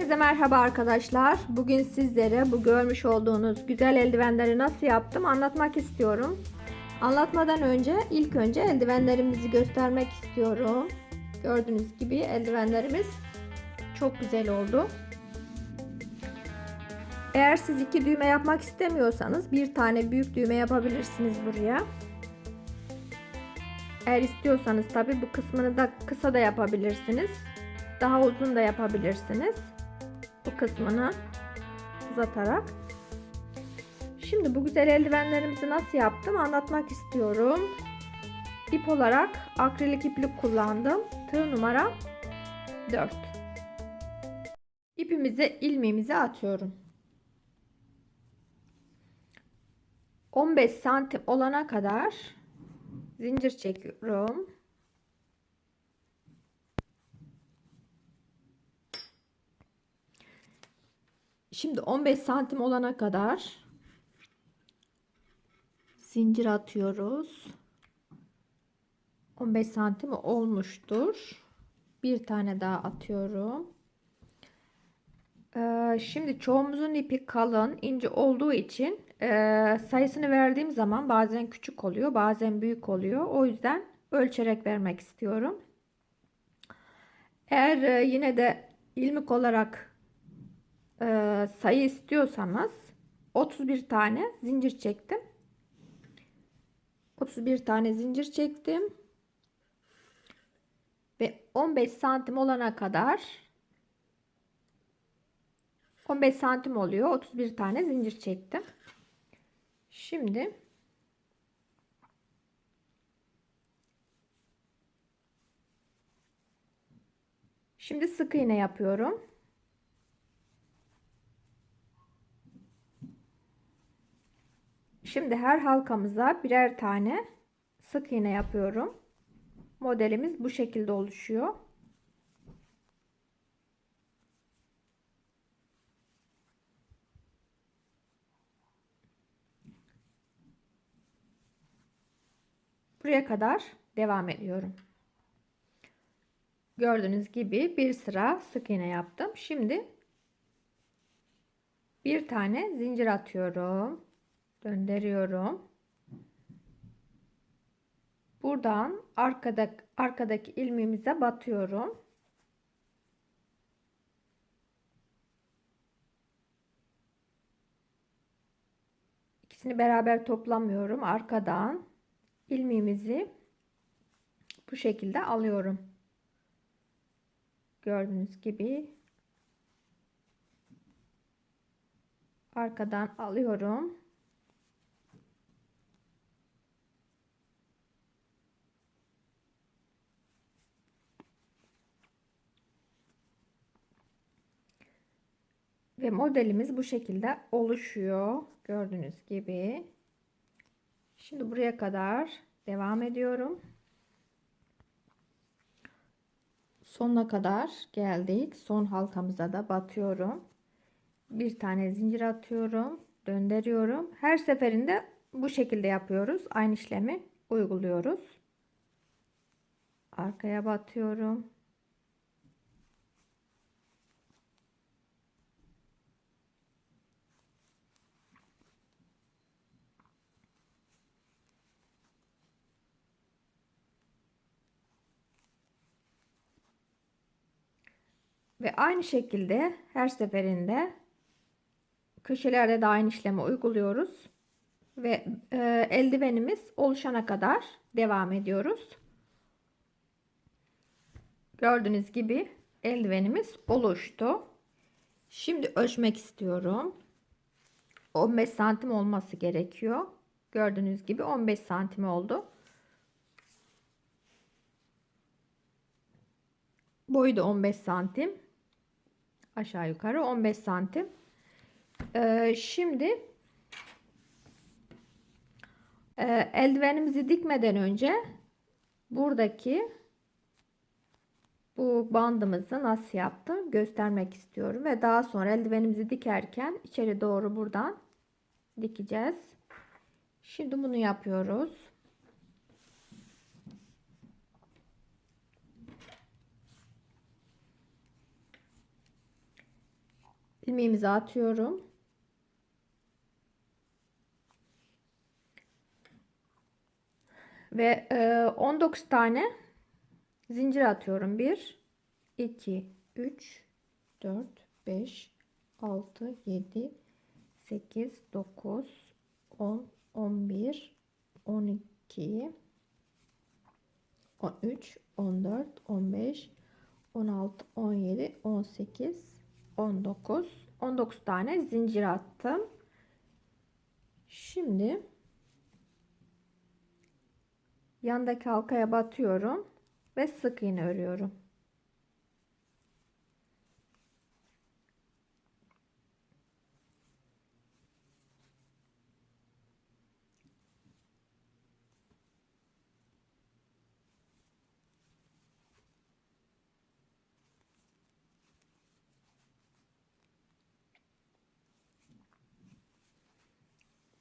Herkese merhaba arkadaşlar. Bugün sizlere bu görmüş olduğunuz güzel eldivenleri nasıl yaptım anlatmak istiyorum. Anlatmadan önce ilk önce eldivenlerimizi göstermek istiyorum. Gördüğünüz gibi eldivenlerimiz çok güzel oldu. Eğer siz iki düğme yapmak istemiyorsanız bir tane büyük düğme yapabilirsiniz buraya. Eğer istiyorsanız tabi bu kısmını da kısa da yapabilirsiniz. Daha uzun da yapabilirsiniz. Bu kısmını uzatarak. Şimdi bu güzel eldivenlerimizi nasıl yaptım anlatmak istiyorum. İp olarak akrilik iplik kullandım. Tığ numara 4. İpimize ilmeğimizi atıyorum. 15 santim olana kadar zincir çekiyorum. Şimdi 15 santim olana kadar zincir atıyoruz. 15 santim olmuştur. Bir tane daha atıyorum. Ee, şimdi çoğumuzun ipi kalın, ince olduğu için e, sayısını verdiğim zaman bazen küçük oluyor, bazen büyük oluyor. O yüzden ölçerek vermek istiyorum. Eğer e, yine de ilmik olarak e, sayı istiyorsanız 31 tane zincir çektim. 31 tane zincir çektim. Ve 15 santim olana kadar 15 santim oluyor. 31 tane zincir çektim. Şimdi Şimdi sık iğne yapıyorum. Şimdi her halkamıza birer tane sık iğne yapıyorum. Modelimiz bu şekilde oluşuyor. Buraya kadar devam ediyorum. Gördüğünüz gibi bir sıra sık iğne yaptım. Şimdi bir tane zincir atıyorum. Döndürüyorum. Buradan arkada, arkadaki ilmeğimize batıyorum. İkisini beraber toplamıyorum. Arkadan ilmeğimizi bu şekilde alıyorum. Gördüğünüz gibi arkadan alıyorum. Ve modelimiz bu şekilde oluşuyor. Gördüğünüz gibi. Şimdi buraya kadar devam ediyorum. Sonuna kadar geldik. Son halkamıza da batıyorum. Bir tane zincir atıyorum. Döndürüyorum. Her seferinde bu şekilde yapıyoruz. Aynı işlemi uyguluyoruz. Arkaya batıyorum. Ve aynı şekilde her seferinde köşelerde de aynı işlemi uyguluyoruz. Ve e, eldivenimiz oluşana kadar devam ediyoruz. Gördüğünüz gibi eldivenimiz oluştu. Şimdi ölçmek istiyorum. 15 santim olması gerekiyor. Gördüğünüz gibi 15 santim oldu. Boyu da 15 santim aşağı yukarı 15 santim. Ee, şimdi e, eldivenimizi dikmeden önce buradaki bu bandımızı nasıl yaptım göstermek istiyorum ve daha sonra eldivenimizi dikerken içeri doğru buradan dikeceğiz. Şimdi bunu yapıyoruz. İlmeğimizi atıyorum. Ve e, 19 tane zincir atıyorum. 1 2 3 4 5 6 7 8 9 10 11 12 13 14 15 16 17 18 19 19 tane zincir attım. Şimdi yandaki halkaya batıyorum ve sık iğne örüyorum.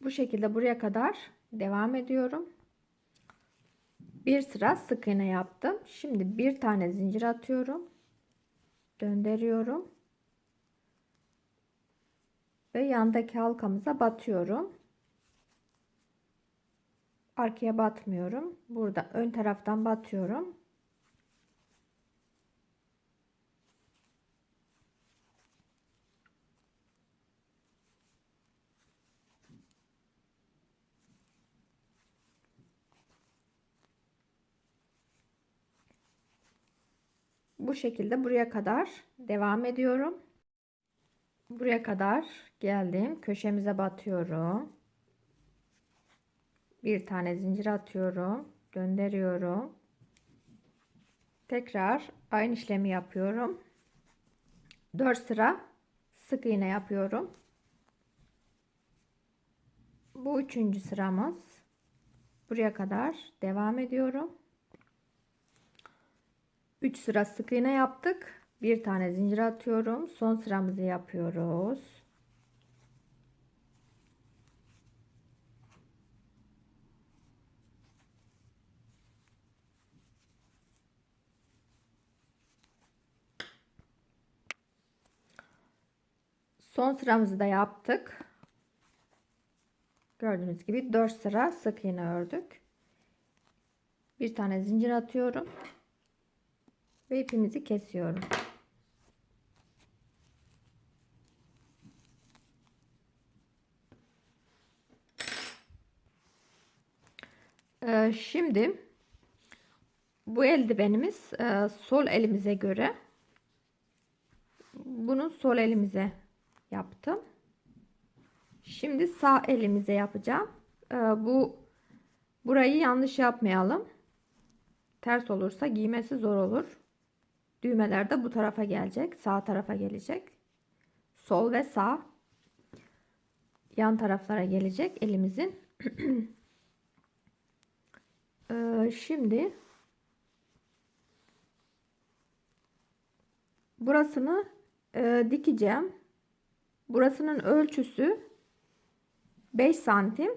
Bu şekilde buraya kadar devam ediyorum. Bir sıra sık iğne yaptım. Şimdi bir tane zincir atıyorum. Döndürüyorum. Ve yandaki halkamıza batıyorum. Arkaya batmıyorum. Burada ön taraftan batıyorum. Bu şekilde buraya kadar devam ediyorum. Buraya kadar geldim. Köşemize batıyorum. Bir tane zincir atıyorum. Döndürüyorum. Tekrar aynı işlemi yapıyorum. 4 sıra sık iğne yapıyorum. Bu üçüncü sıramız. Buraya kadar devam ediyorum. 3 sıra sık iğne yaptık. Bir tane zincir atıyorum. Son sıramızı yapıyoruz. Son sıramızı da yaptık. Gördüğünüz gibi 4 sıra sık iğne ördük. Bir tane zincir atıyorum ve ipimizi kesiyorum. Ee, şimdi bu eldivenimiz e, sol elimize göre bunu sol elimize yaptım. Şimdi sağ elimize yapacağım. Ee, bu burayı yanlış yapmayalım. Ters olursa giymesi zor olur. Düğmeler de bu tarafa gelecek. Sağ tarafa gelecek. Sol ve sağ yan taraflara gelecek elimizin. ee, şimdi burasını e, dikeceğim. Burasının ölçüsü 5 santim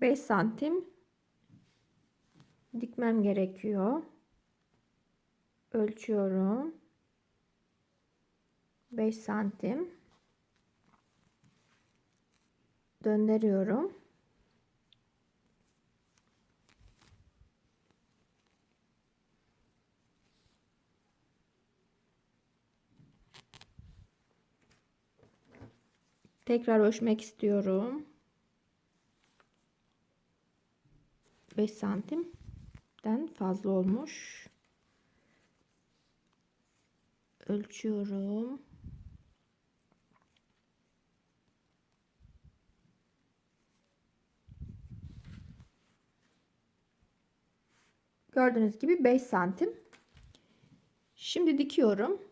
5 santim dikmem gerekiyor ölçüyorum. 5 santim döndürüyorum. Tekrar ölçmek istiyorum. 5 santimden fazla olmuş ölçüyorum. Gördüğünüz gibi 5 santim. Şimdi dikiyorum.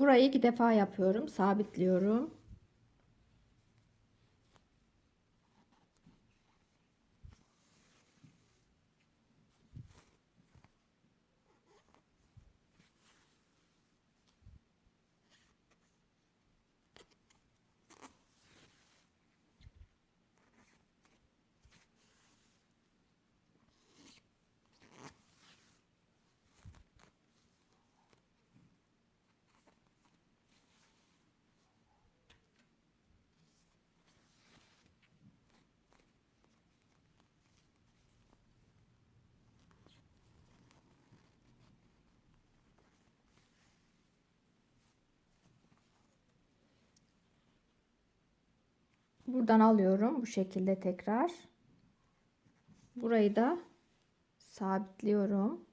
Burayı iki defa yapıyorum. Sabitliyorum. Buradan alıyorum bu şekilde tekrar. Burayı da sabitliyorum.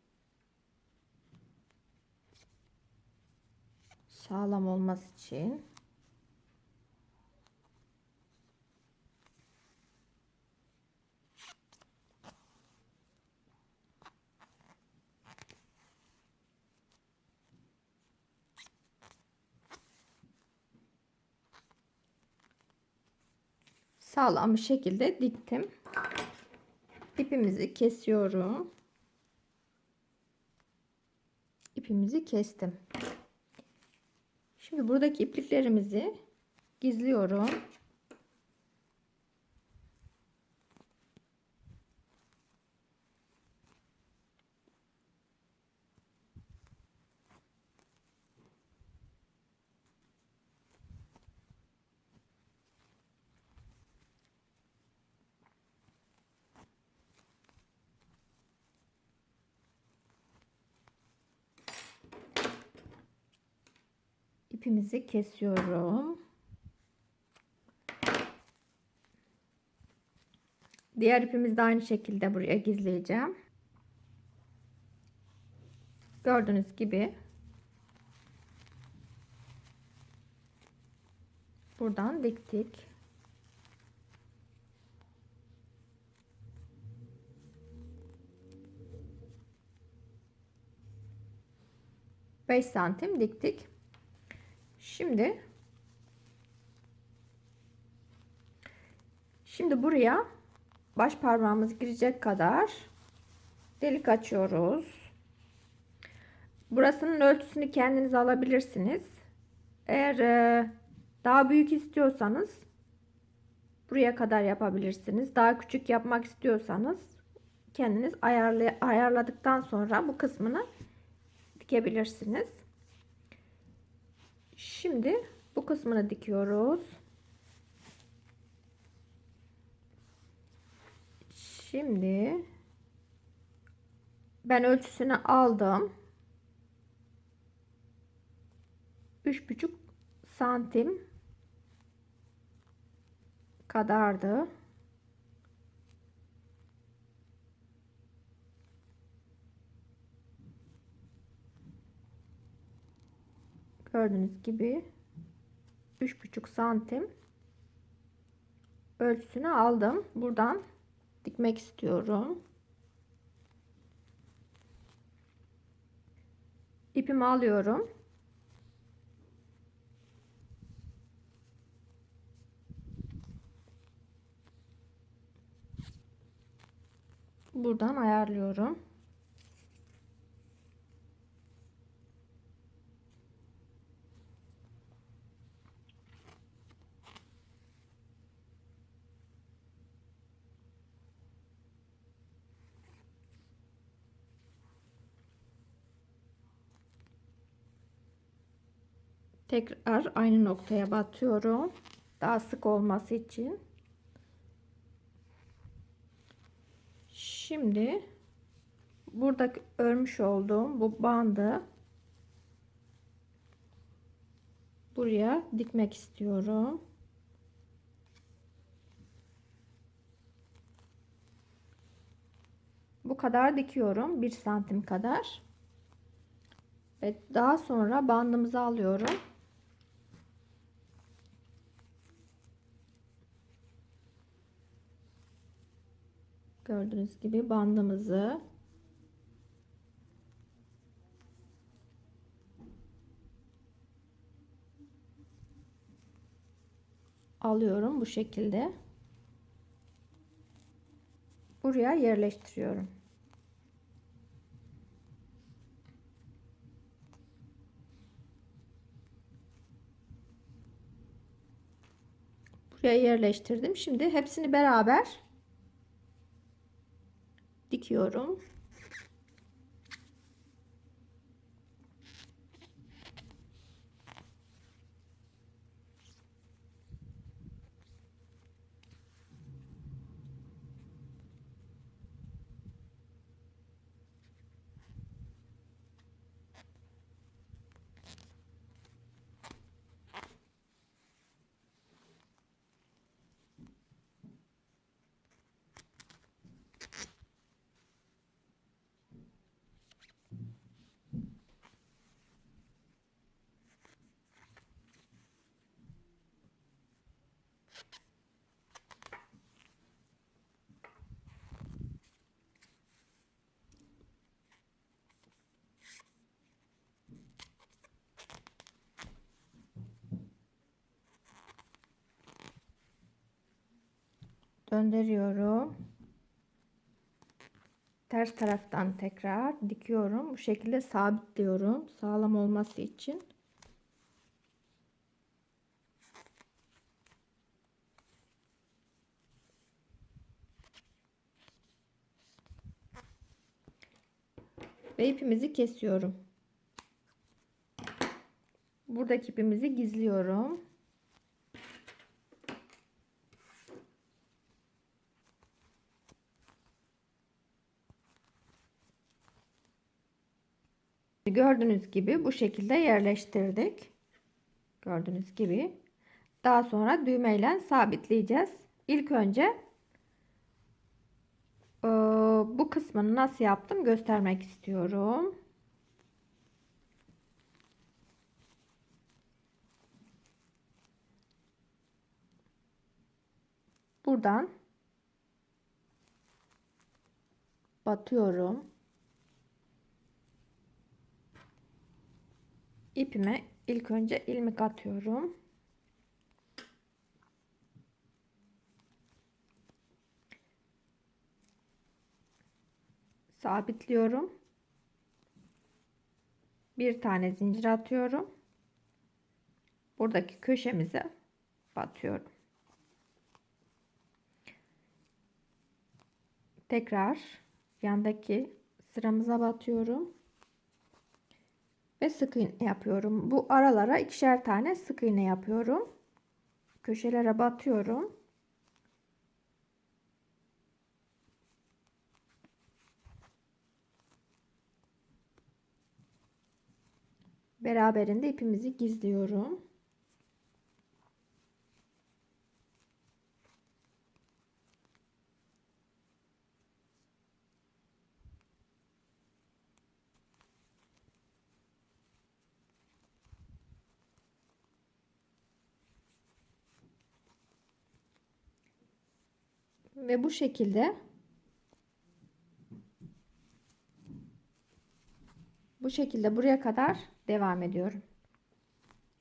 Sağlam olması için. Sağlam bir şekilde diktim. İpimizi kesiyorum. İpimizi kestim. Şimdi buradaki ipliklerimizi gizliyorum. İpimizi kesiyorum. Diğer ipimizi de aynı şekilde buraya gizleyeceğim. Gördüğünüz gibi buradan diktik. Beş santim diktik. Şimdi Şimdi buraya baş parmağımız girecek kadar delik açıyoruz. Burasının ölçüsünü kendiniz alabilirsiniz. Eğer e, daha büyük istiyorsanız buraya kadar yapabilirsiniz. Daha küçük yapmak istiyorsanız kendiniz ayarladıktan sonra bu kısmını dikebilirsiniz. Şimdi bu kısmını dikiyoruz. Şimdi ben ölçüsünü aldım. 3,5 santim kadardı. Gördüğünüz gibi 3,5 santim ölçüsünü aldım. Buradan dikmek istiyorum. İpimi alıyorum. Buradan ayarlıyorum. Tekrar aynı noktaya batıyorum. Daha sık olması için. Şimdi burada örmüş olduğum bu bandı buraya dikmek istiyorum. Bu kadar dikiyorum bir santim kadar. Ve daha sonra bandımızı alıyorum Gördüğünüz gibi bandımızı alıyorum bu şekilde. Buraya yerleştiriyorum. Buraya yerleştirdim. Şimdi hepsini beraber dikiyorum. Döndürüyorum. Ters taraftan tekrar dikiyorum. Bu şekilde sabitliyorum. Sağlam olması için. Ve ipimizi kesiyorum. Buradaki ipimizi gizliyorum. Gördüğünüz gibi bu şekilde yerleştirdik. Gördüğünüz gibi. Daha sonra düğmeyle sabitleyeceğiz. İlk önce e, bu kısmını nasıl yaptım göstermek istiyorum. Buradan batıyorum. İpime ilk önce ilmek atıyorum. Sabitliyorum. Bir tane zincir atıyorum. Buradaki köşemize batıyorum. Tekrar yandaki sıramıza batıyorum ve sık iğne yapıyorum. Bu aralara ikişer tane sık iğne yapıyorum. Köşelere batıyorum. Beraberinde ipimizi gizliyorum. Ve bu şekilde bu şekilde buraya kadar devam ediyorum.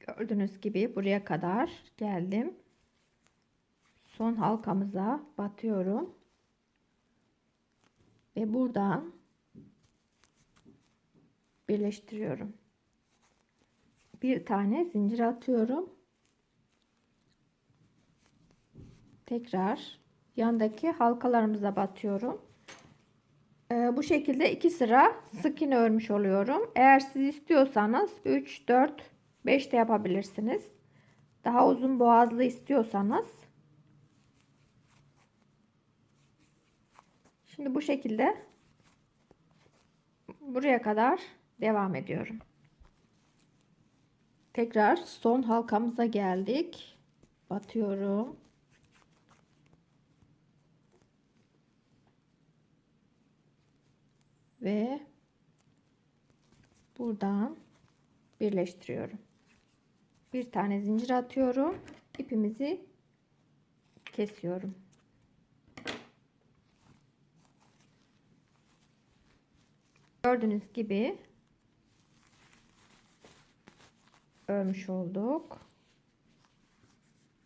Gördüğünüz gibi buraya kadar geldim. Son halkamıza batıyorum. Ve buradan birleştiriyorum. Bir tane zincir atıyorum. Tekrar yandaki halkalarımıza batıyorum. Ee, bu şekilde iki sıra sık iğne örmüş oluyorum. Eğer siz istiyorsanız 3, 4, 5 de yapabilirsiniz. Daha uzun boğazlı istiyorsanız. Şimdi bu şekilde buraya kadar devam ediyorum. Tekrar son halkamıza geldik. Batıyorum. Ve buradan birleştiriyorum. Bir tane zincir atıyorum. ipimizi kesiyorum. Gördüğünüz gibi örmüş olduk.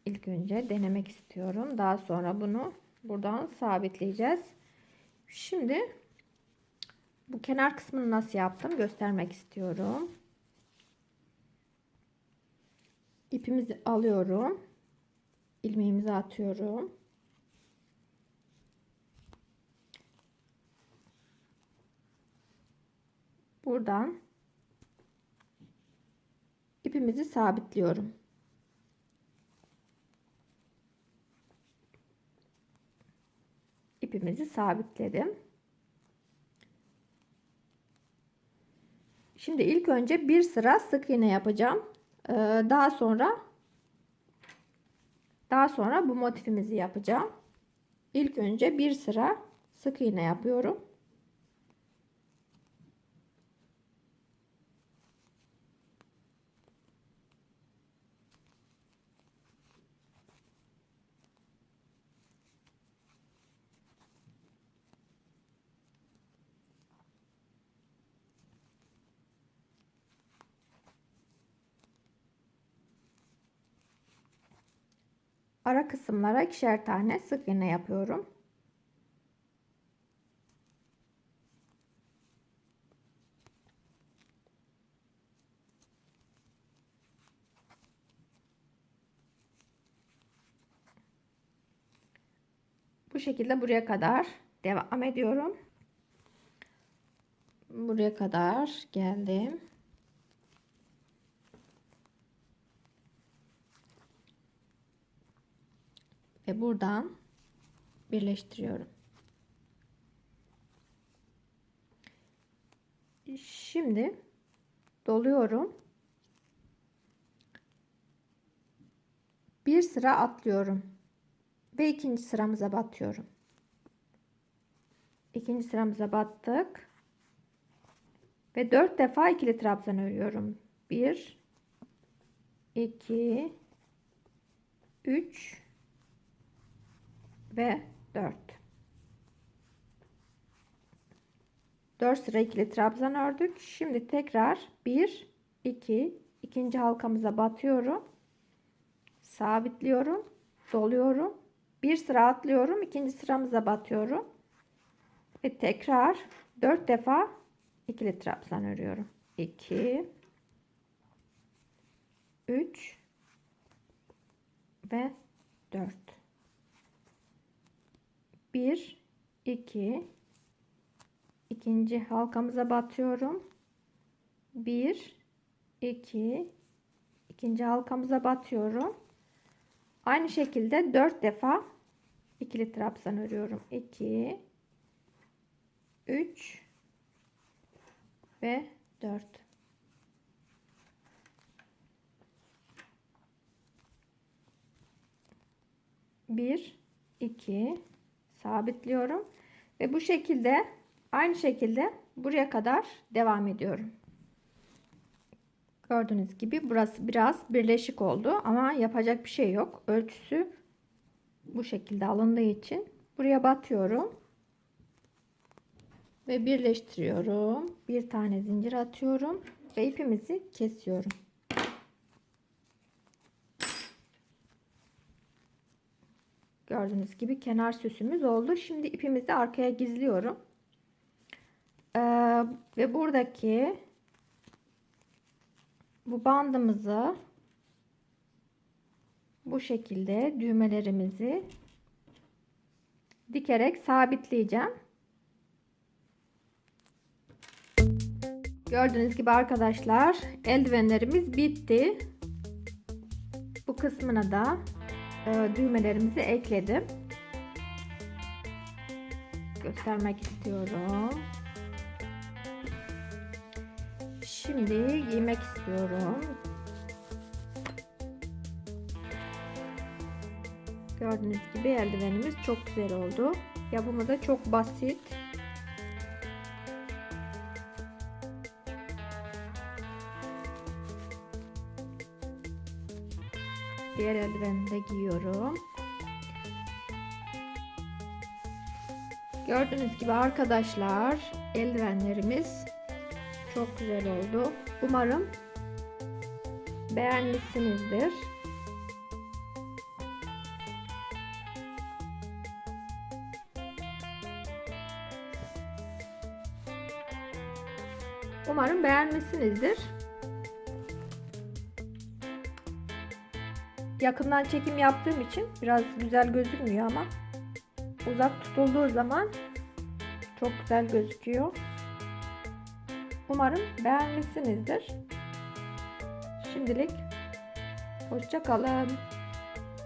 İlk önce denemek istiyorum. Daha sonra bunu buradan sabitleyeceğiz. Şimdi bu kenar kısmını nasıl yaptım göstermek istiyorum. İpimizi alıyorum. ilmeğimizi atıyorum. Buradan ipimizi sabitliyorum. İpimizi sabitledim. Şimdi ilk önce bir sıra sık iğne yapacağım. Ee, daha sonra daha sonra bu motifimizi yapacağım. İlk önce bir sıra sık iğne yapıyorum. Ara kısımlara ikişer tane sık iğne yapıyorum. Bu şekilde buraya kadar devam ediyorum. Buraya kadar geldim. Ve buradan birleştiriyorum. Şimdi doluyorum. Bir sıra atlıyorum. Ve ikinci sıramıza batıyorum. İkinci sıramıza battık. Ve dört defa ikili trabzan örüyorum. Bir, iki, üç ve dört. Dört sıra ikili trabzan ördük. Şimdi tekrar bir, iki, ikinci halkamıza batıyorum. Sabitliyorum. Doluyorum. Bir sıra atlıyorum. ikinci sıramıza batıyorum. Ve tekrar dört defa ikili trabzan örüyorum. 2 3 ve 4 1 2 ikinci halkamıza batıyorum. 1 2 ikinci halkamıza batıyorum. Aynı şekilde 4 defa ikili trabzan örüyorum. 2 3 ve 4 1 2 sabitliyorum ve bu şekilde aynı şekilde buraya kadar devam ediyorum. Gördüğünüz gibi burası biraz birleşik oldu ama yapacak bir şey yok. Ölçüsü bu şekilde alındığı için buraya batıyorum ve birleştiriyorum. Bir tane zincir atıyorum ve ipimizi kesiyorum. Gördüğünüz gibi kenar süsümüz oldu. Şimdi ipimizi arkaya gizliyorum. Ee, ve buradaki bu bandımızı bu şekilde düğmelerimizi dikerek sabitleyeceğim. Gördüğünüz gibi arkadaşlar eldivenlerimiz bitti. Bu kısmına da e, düğmelerimizi ekledim. Göstermek istiyorum. Şimdi giymek istiyorum. Gördüğünüz gibi eldivenimiz çok güzel oldu. Yapımı da çok basit. Diğer eldiveni de giyiyorum. Gördüğünüz gibi arkadaşlar eldivenlerimiz çok güzel oldu. Umarım beğenmişsinizdir. Umarım beğenmişsinizdir. Yakından çekim yaptığım için biraz güzel gözükmüyor ama uzak tutulduğu zaman çok güzel gözüküyor. Umarım beğenmişsinizdir. Şimdilik hoşça kalın.